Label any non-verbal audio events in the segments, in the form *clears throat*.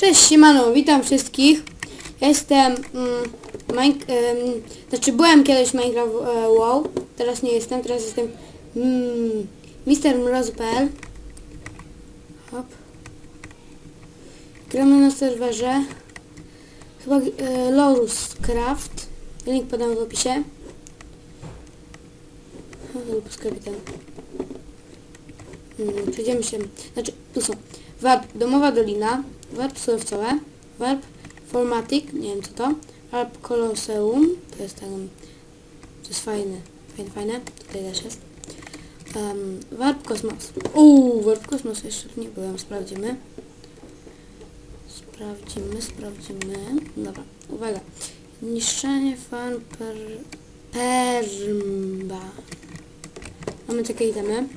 Cześć, siemano, witam wszystkich. Jestem, mm, znaczy byłem kiedyś Minecraft e, WoW, teraz nie jestem, teraz jestem mm, Mr. Hop. Gramy na serwerze, chyba e, Lorus Craft, link podam w opisie. Lub kapitan. Mm, przejdziemy się, znaczy tu są warp domowa dolina, warp surowcowe, warp formatic, nie wiem co to, warp koloseum, to jest ten, to jest fajne, fajne, fajne, tutaj też jest. Um, kosmos, uuu, warp kosmos jeszcze nie byłem, sprawdzimy. Sprawdzimy, sprawdzimy, dobra, uwaga, niszczenie farm per, permba. Mamy takie itemy.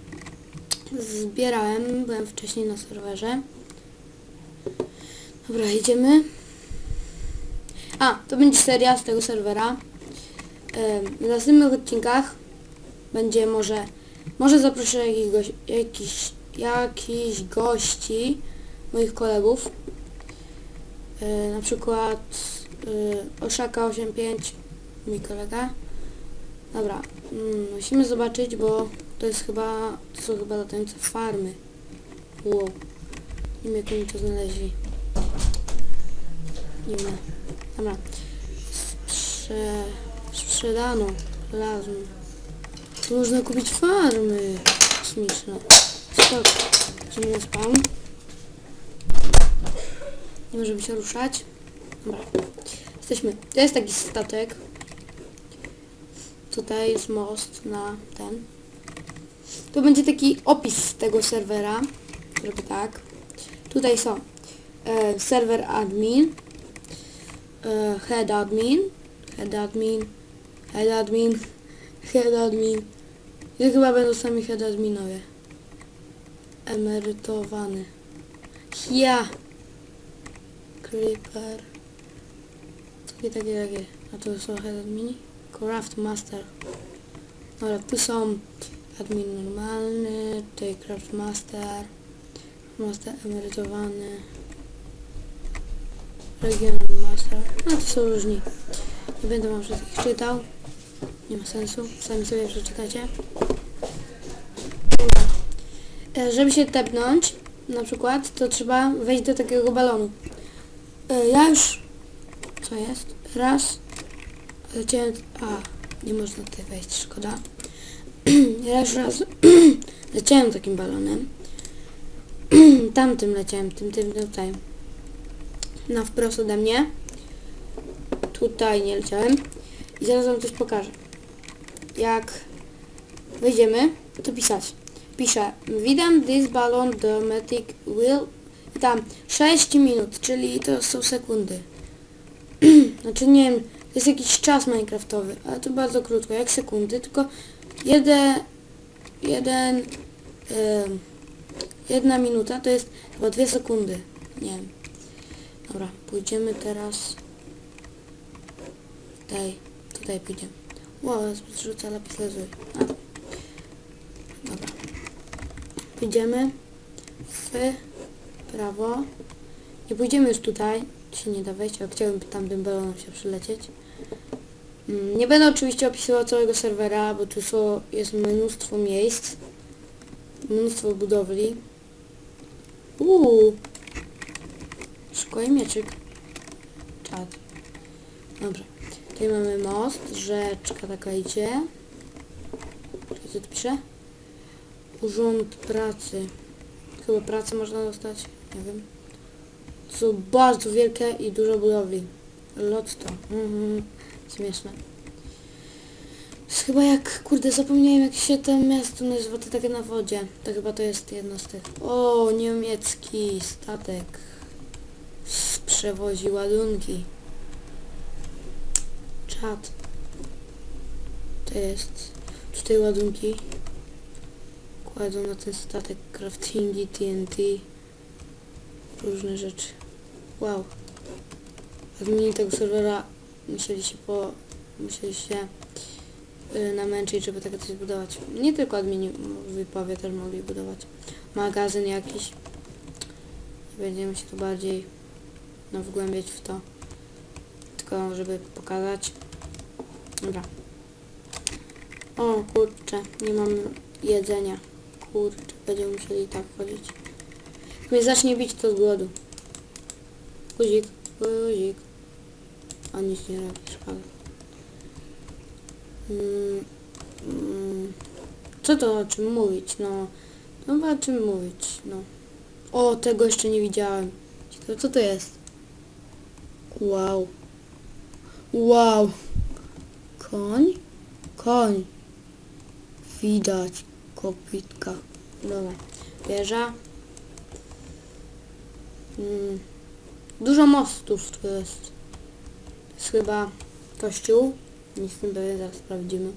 Zbierałem, byłem wcześniej na serwerze. Dobra, idziemy. A, to będzie seria z tego serwera. W następnych odcinkach będzie może, może zaproszę jakiegoś, jakiś, jakichś gości, moich kolegów. Na przykład e, Oszaka85, mój kolega. Dobra, mm, musimy zobaczyć, bo to jest chyba, to są chyba latające farmy. Wow. Nie wiem jak oni to znaleźli. Wiem. Dobra. Sprze... Sprzedano. Plazmy. Tu można kupić farmy kosmiczne. Idziemy na spawn. Nie możemy się ruszać. Dobra. Jesteśmy. To jest taki statek. Tutaj jest most na ten. Tu będzie taki opis tego serwera. Żeby tak. Tutaj są e, serwer admin, head admin, head admin, head admin, head admin. I chyba będą sami head adminowie. Emerytowany. Ja. Creeper. Takie, takie, takie. A to są head admini? Craft master. Dobra, tu są admin normalny, tutaj craft master, master emerytowany, regional no to są różni. Nie będę wam wszystkich czytał, nie ma sensu, sami sobie przeczytacie. E, Żeby się tepnąć, na przykład, to trzeba wejść do takiego balonu. E, Ja już, co jest? Raz, leciałem, a, nie można tutaj wejść, szkoda. *clears throat* Ja już raz *clears throat* leciałem takim balonem. *clears throat* Tamtym leciałem, tym, tym, tutaj. Na wprost ode mnie. Tutaj nie leciałem. I zaraz wam coś pokażę. Jak wejdziemy, to pisać. Piszę, witam this balloon dometic will i tam 6 minut, czyli to są sekundy. *clears throat* znaczy nie wiem, to jest jakiś czas minecraftowy, ale to bardzo krótko, jak sekundy, tylko jeden, jeden, em, jedna minuta to jest chyba dwie sekundy, nie wiem. Dobra, pójdziemy teraz tutaj, tutaj pójdziemy. Wow, zrzuca lapis lazuli. Dobra. Pójdziemy w prawo. Nie pójdziemy już tutaj, się nie da wejść, ale chciałbym tamtym balonem się przylecieć. Mm, Nie będę oczywiście opisywał całego serwera, bo tu są, jest mnóstwo miejsc, mnóstwo budowli. Uuu, szkło mieczyk. Czad. Dobra. Tutaj mamy most, rzeczka taka idzie. Co tu pisze? Urząd pracy. Chyba pracę można dostać, nie wiem. Są bardzo wielkie i dużo budowli. Lotto. Mhm. Śmieszne. To jest chyba jak, kurde, zapomniałem jak się to miasto nazywa, to takie na wodzie. To chyba to jest jedno z tych. O, niemiecki statek. Przewozi ładunki. Czad. To jest tutaj ładunki. Kładą na ten statek craftingi, TNT. Różne rzeczy. Wow. Admini tego serwera musieli się po... musieli się y, namęczyć, żeby takie coś budować. Nie tylko admini w wypawie też mogli budować. Magazyn jakiś. Będziemy się tu bardziej no, wgłębiać w to. Tylko żeby pokazać. Dobra. O kurczę, nie mam jedzenia. Kurczę, będziemy musieli tak chodzić. Jak mnie zacznie bić to z głodu. Guzik, guzik. A nic nie robi, szkoda. Mm, mm, co to o czym mówić? No, no o czym mówić, no. O, tego jeszcze nie widziałem. Ciekawe, co to jest? Wow. Wow. Koń? Koń. Widać. Kopitka. Dobra. Wieża. Mm. Dużo mostów tu jest. Jest chyba kościół. Nie jestem pewien, zaraz sprawdzimy.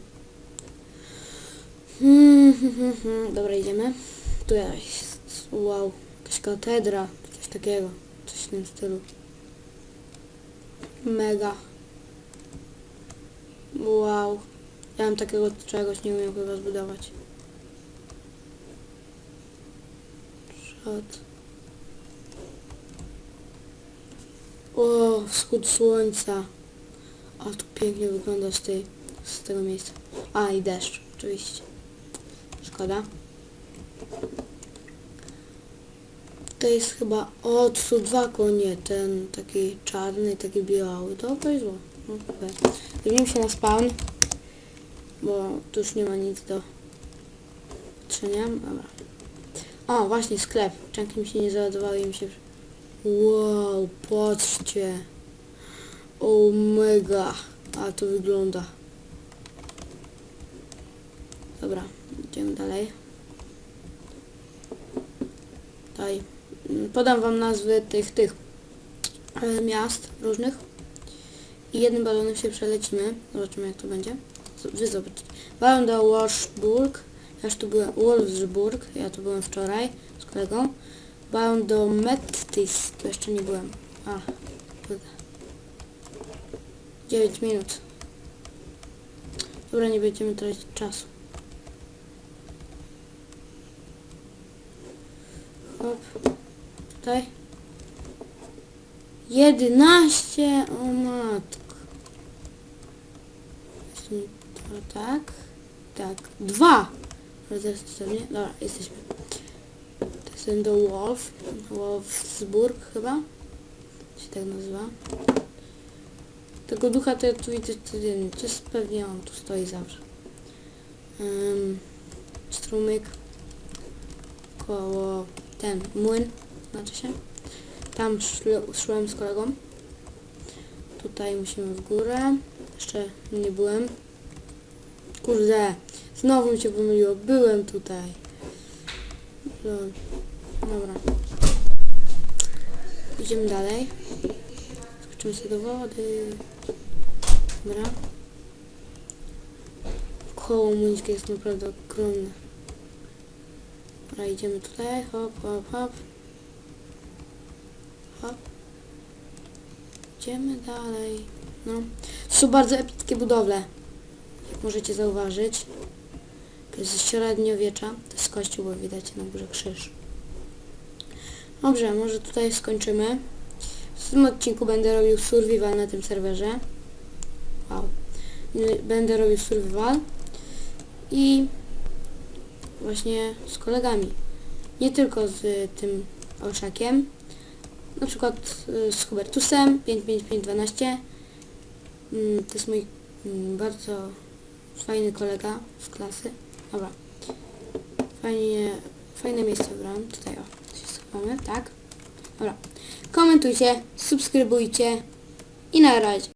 Hmm, hmm, hmm, hmm. Dobra, idziemy. Tu jest. Wow. Jakaś katedra. Coś takiego. Coś w tym stylu. Mega. Wow. Ja bym takiego czegoś nie umiem chyba zbudować. Szat. O, wschód słońca. A tu pięknie wygląda z, tej, z tego miejsca. A i deszcz, oczywiście. Szkoda. To jest chyba... O, tu są dwa konie. Ten taki czarny taki biały. Dobro i zło. No. Zajmijmy się na spawn. Bo tu już nie ma nic do patrzenia. Dobra. O, właśnie sklep. Czanki mi się nie załadowały i mi się... Wow, patrzcie. O mega. A to wygląda. Dobra, idziemy dalej. Tutaj. mm, Podam wam nazwy tych, tych e, miast różnych. I jednym balonem się przelecimy. Zobaczymy jak to będzie. Wy zobaczycie. Balon do Wolfsburg. Ja już tu byłem. Wolfsburg. Ja tu byłem wczoraj z kolegą. Balon do Mettis. Tu jeszcze nie byłem. A, kurde. 9 minut. Dobra, nie będziemy tracić czasu. Hop. Tutaj. 11! O matko. To tak. Tak. Dwa! Pewnie. Dobra, jesteśmy. To jest ten do Wolf. Wolfsburg chyba. Się tak nazywa. Tego ducha to ja tu widzę codziennie. To jest pewnie on tu stoi zawsze. Um, strumyk. Koło ten młyn, znaczy się. Tam szłem z kolegą. Tutaj musimy w górę. Jeszcze nie byłem. Kurde, znowu mi się pomyliło. Byłem tutaj. Lol. Dobra. Idziemy dalej. Skoczymy sobie do wody. Dobra. Koło młyńskie jest naprawdę ogromne. Dobra, idziemy tutaj. Hop, hop, hop. Hop. Idziemy dalej. No. To są bardzo epickie budowle. Możecie zauważyć. To jest średniowiecza. To jest kościół, bo widać na górze krzyż. Dobrze, może tutaj skończymy. W tym odcinku będę robił survival na tym serwerze. Wow. Y, Będę robił survival. I właśnie z kolegami. Nie tylko z tym Olszakiem. Na przykład y, z Hubertusem 55512. Mm, To jest mój mm, bardzo fajny kolega z klasy. Dobra. Fajnie, fajne miejsce wybrałem. Tutaj o, się schowamy, tak? Dobra. Komentujcie, subskrybujcie i na razie.